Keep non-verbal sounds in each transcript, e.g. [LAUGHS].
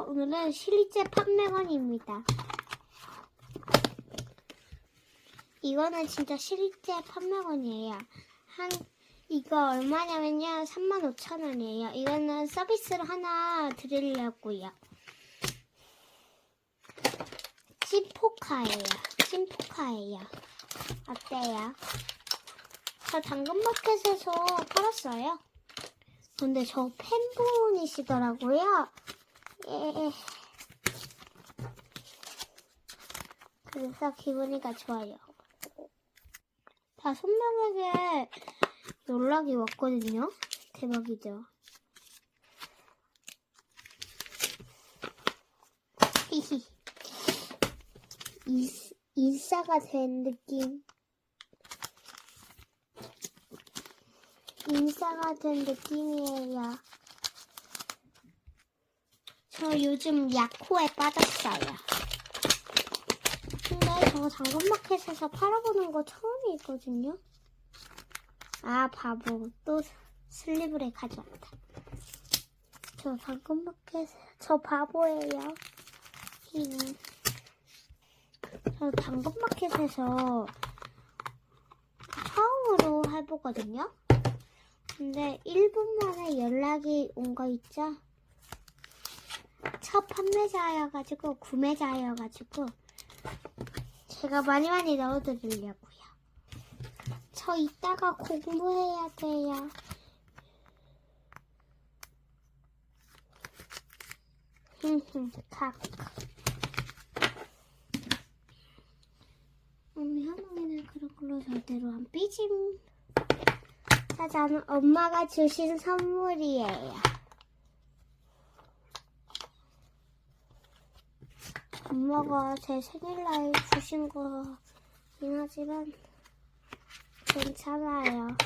오늘은 실제 판매건입니다. 이거는 진짜 실제 판매건이에요. 한 이거 얼마냐면요. 35,000원이에요. 이거는 서비스로 하나 드리려고요. 찐포카예요. 찐포카예요. 어때요? 저 당근마켓에서 팔았어요. 근데 저 팬분이시더라고요. 예. 그래서 기분이가 좋아요. 다섯 명에게 연락이 왔거든요. 대박이죠. 히히. 인- 인싸가 된 느낌. 인싸가 된 느낌이에요. 저 요즘 야코에 빠졌어요. 근데 저 당근마켓에서 팔아보는 거 처음이거든요. 아 바보 또 슬리브를 가져왔다. 저 당근마켓 저 바보예요. 음. 저 당근마켓에서 처음으로 해보거든요. 근데 1분 만에 연락이 온 거 있죠? 첫 판매자여가지고 구매자여가지고 제가 많이 많이 넣어드리려고요. 저 이따가 공부해야 돼요. 흠흠 [LAUGHS] 각. 우리 현웅이는 그런 걸로 절대로 안 삐짐. 짜잔, 엄마가 주신 선물이에요. 엄마가 제 생일날 주신 거긴 하지만 괜찮아요.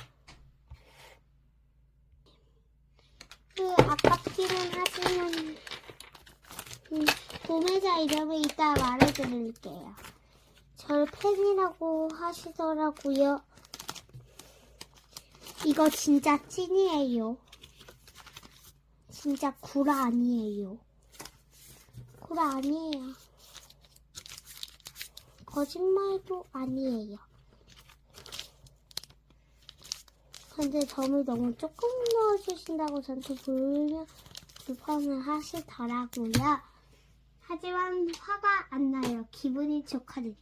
그 아깝기는 하지만 음, 구매자 이름을 이따 말해드릴게요. 저를 팬이라고 하시더라고요. 이거 진짜 찐이에요. 진짜 구라 아니에요. 구라 아니에요. 거짓말도 아니에요. 근데 점을 너무 조금 넣어주신다고 저한테 불, 불편을 하시더라고요. 하지만 화가 안 나요. 기분이 좋거든요.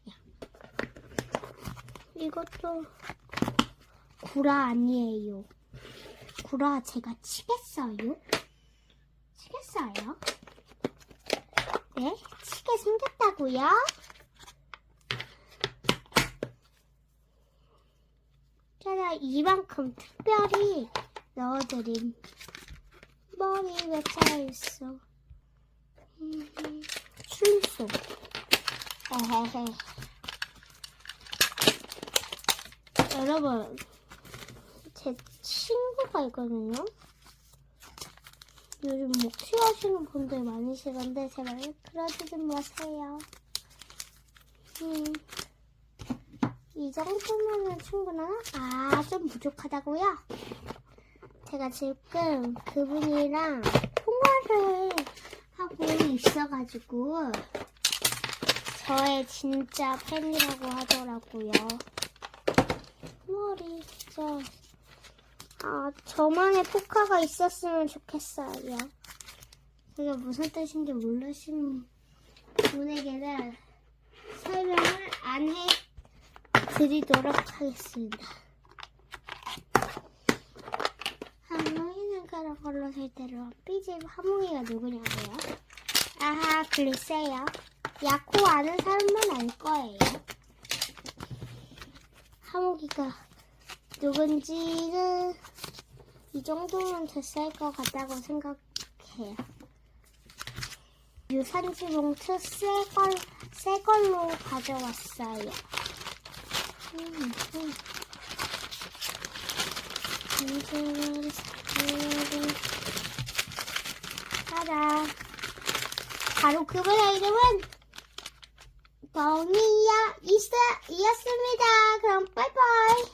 이것도 구라 아니에요. 구라 제가 치겠어요? 치겠어요? 네? 치게 생겼다고요? 제가 이만큼 특별히 넣어드림. 머리 왜 차있어? 음, 순수. 에헤헤. 여러분, 제 친구가 있거든요. 요즘 목취 하시는 분들 많으시던데 제발 그러지 좀 마세요. 음, 이 정도면은 충분하나? 아, 좀 부족하다고요? 제가 지금 그분이랑 통화를 하고 있어가지고 저의 진짜 팬이라고 하더라고요. 머리 진짜 아 저만의 포카가 있었으면 좋겠어요. 그게 무슨 뜻인지 모르시는 분에게는 설명을 안 해 드리도록 하겠습니다. 하몽이는 걸로 절대로 안 삐지 하몽이가 누구냐고요? 아하 글쎄요. 야코 아는 사람만 알 거예요. 하모기가 누군지는 이 정도면 됐을 것 같다고 생각해요. 유산지 봉투 새 걸, 새 걸로 가져왔어요. 음, 음. 사고, 따라. 바로 그분의 이름은 덩이야 이스 이었습니다. 그럼 빠이빠이.